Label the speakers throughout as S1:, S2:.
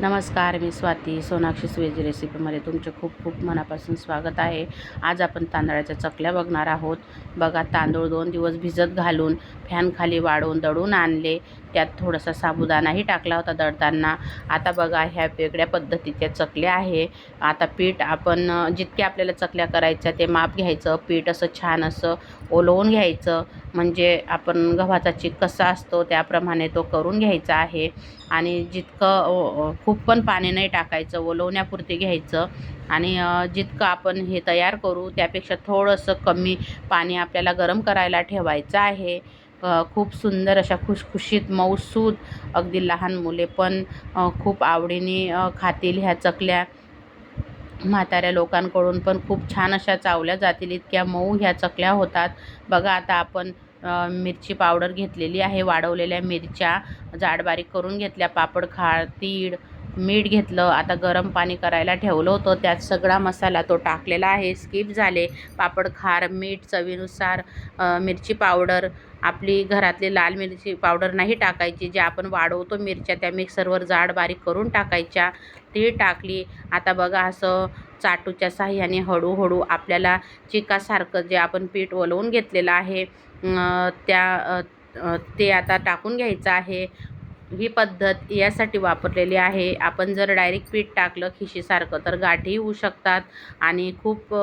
S1: नमस्कार मी स्वाती. सोनाक्षी स्वेज रेसिपीमध्ये तुमचे खूप खूप मनापासून स्वागत आहे. आज आपण तांदळाच्या चकल्या बघणार आहोत. बघा तांदूळ दोन दिवस भिजत घालून फॅनखाली वाढवून दळून आणले. त्यात थोडासा साबुदाणाही टाकला होता दळताना. आता बघा ह्या वेगळ्या पद्धतीच्या चकल्या आहे. आता पीठ आपण जितके आपल्याला चकल्या करायच्या ते माप घ्यायचं. पीठ असं छान असं ओलवून घ्यायचं. म्हणजे आपण गव्हाचा चीक कसा असतो त्याप्रमाणे तो करून घ्यायचा आहे. आणि जितकं खूप पण पाणी नाही टाकायचं ओलवण्यापुरती घ्यायचं. आणि जितकं आपण हे तयार करू त्यापेक्षा थोडंसं कमी पाणी आपल्याला गरम करायला ठेवायचं आहे. खूप सुंदर अशा खुशखुशीत मऊसूद अगदी लहान मुले पण खूप आवडीने खातील ह्या चकल्या. म्हाताऱ्या लोकांकडून पण खूप छान अशा चावल्या जातील इतक्या मऊ ह्या चकल्या होतात. बघा आता आपण मिरची पावडर घेतलेली आहे वाढवलेल्या मिरच्या जाड बारीक करून घेतल्या पापड खार तीळ मीठ घेतलं आता गरम पाणी करायला ठेवलं होतं त्यात सगळा मसाला तो टाकलेला आहे स्किप झाले. पापड खार मीठ चवीनुसार मिरची पावडर आपली घरातली लाल मिरची पावडर नाही टाकायची जे आपण वाढवतो मिरच्या त्या मिक्सरवर जाड बारीक करून टाकायच्या. तीळ टाकली. आता बघा असं चाटूच्या साह्याने हळूहळू आपल्याला चिकासारखं जे आपण पीठ ओलवून घेतलेलं आहे त्या ते आता टाकून घ्यायचं आहे. ही पद्धत यासाठी वापरलेली आहे. आपण जर डायरेक्ट पीठ टाकलं खिशीसारखं तर गाठी होऊ शकतात आणि खूप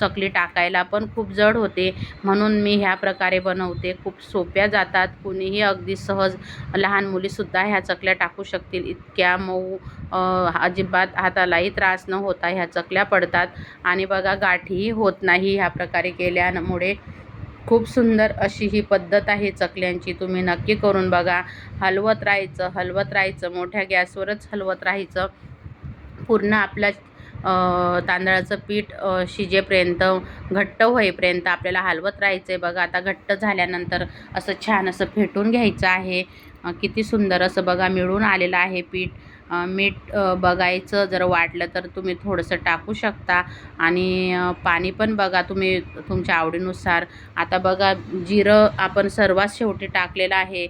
S1: चकली टाकायला पण खूप जड होते. म्हणून मी ह्या प्रकारे बनवते. खूप सोप्या जातात. कुणीही अगदी सहज लहान मुलीसुद्धा ह्या चकल्या टाकू शकतील. इतक्या मऊ अजिबात हातालाही त्रास न होता ह्या चकल्या पडतात. आणि बघा गाठीही होत नाही ह्या प्रकारे केल्यामुळे. खूप सुंदर अशी ही पद्धत आहे चकल्यांची. तुम्ही नक्की करून बघा. हलवत राहायचं हलवत राहायचं. मोठ्या गॅसवरच हलवत राहायचं. पूर्ण आपल्या तांदळाचं पीठ शिजेपर्यंत घट्ट होईपर्यंत आपल्याला हलवत राहायचं आहे बघा आता घट्ट झाल्यानंतर असं छान असं फेटून घ्यायचं आहे. किती सुंदर असं बघा मिळून आलेलं आहे पीठ. मीठ बघायचं जर वाटलं तर तुम्ही थोडंसं टाकू शकता. आणि पाणी पण बघा तुम्ही तुमच्या आवडीनुसार. आता बघा जिरं आपण सर्वात शेवटी टाकलेलं आहे.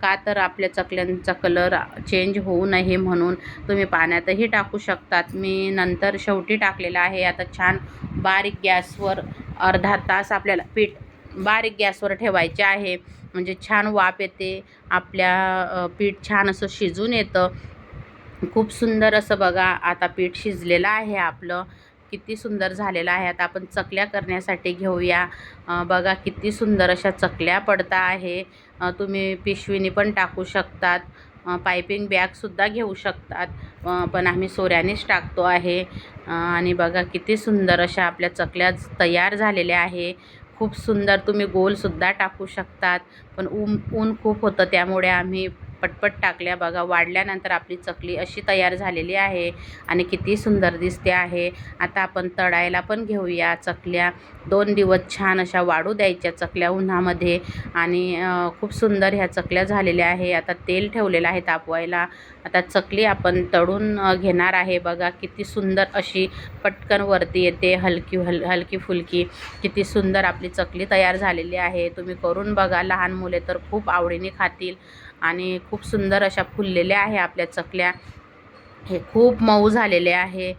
S1: का तर आपल्या चकल्यांचा कलर चेंज होऊ नये म्हणून तुम्ही पाण्यातही टाकू शकतात. मी नंतर शेवटी टाकलेलं आहे. आता छान बारीक गॅसवर अर्धा तास आपल्याला पीठ बारीक गॅसवर ठेवायचे आहे. म्हणजे छान वाफ येते. आपल्या पीठ छान असं शिजून येतं. खूप सुंदर असं बघा आता पीठ शिजलेलं आहे आपलं. किती सुंदर झालेलं आहे. आता आपण चकल्या करण्यासाठी घेऊया. बघा किती सुंदर अशा चकल्या पडता आहे. तुम्ही पिशवीने पण टाकू शकतात. पायपिंग बॅगसुद्धा घेऊ शकतात. पण आम्ही सोऱ्यानेच टाकतो आहे. आणि बघा किती सुंदर अशा आपल्या चकल्या तयार झालेल्या आहे. खूप सुंदर तुम्ही गोलसुद्धा टाकू शकतात. पण ऊन ऊन खूप होतं त्यामुळे आम्ही पटपट टाकल्या. बघा वाढल्यानंतर आपली चकली अशी तयार झालेली आहे आणि किती सुंदर दिसते आहे. आता आपण तळायला पण घेऊया चकल्या. दोन दिवस छान अशा वाढू द्यायच्या चकल्या उन्हामध्ये आणि खूप सुंदर ह्या चकल्या झालेल्या आहे. आता तेल ठेवलेलं आहे तापवायला. आता चकली आपण तळून घेणार आहे. बघा किती सुंदर अशी पटकन वरती येते हलकी हल हलकी फुलकी. किती सुंदर आपली चकली तयार झालेली आहे. तुम्ही करून बघा लहान मुले तर खूप आवडीने खातील. आणि खूप सुंदर अशा फुललेल्या आहे आपल्या चकल्या. हे खूप मऊ झालेले आहे.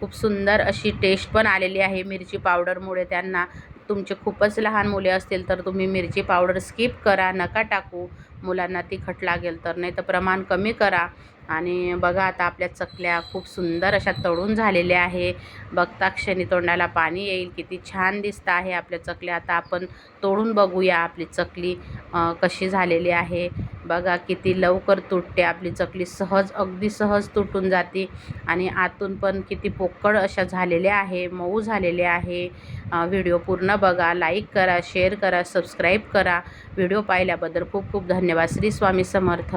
S1: खूप सुंदर अशी टेस्ट पण आलेली आहे मिरची पावडरमुळे त्यांना. तुमचे खूपच लहान मुले असतील तर तुम्ही मिरची पावडर स्किप करा नका टाकू. मुलांना तिखट लागेल तर नाही तर प्रमाण कमी करा. आणि बघा आता आपल्या चकल्या खूप सुंदर अशा तळून झालेल्या आहे. बघता क्षणी तोंडाला पाणी येईल. किती छान दिसतं आहे आपल्या चकल्या. आता आपण तोडून बघूया आपली चकली कशी झालेली आहे. बघा किती लवकर तुटते आपली चकली सहज अगदी सहज तुटून जाते. आणि आतून पण किती पोकळ अशा झालेल्या आहे मऊ झालेले आहे. व्हिडिओ पूर्ण बघा लाईक करा शेअर करा सबस्क्राईब करा. व्हिडिओ पाहिल्याबद्दल खूप खूप धन्यवाद. श्री स्वामी समर्थ.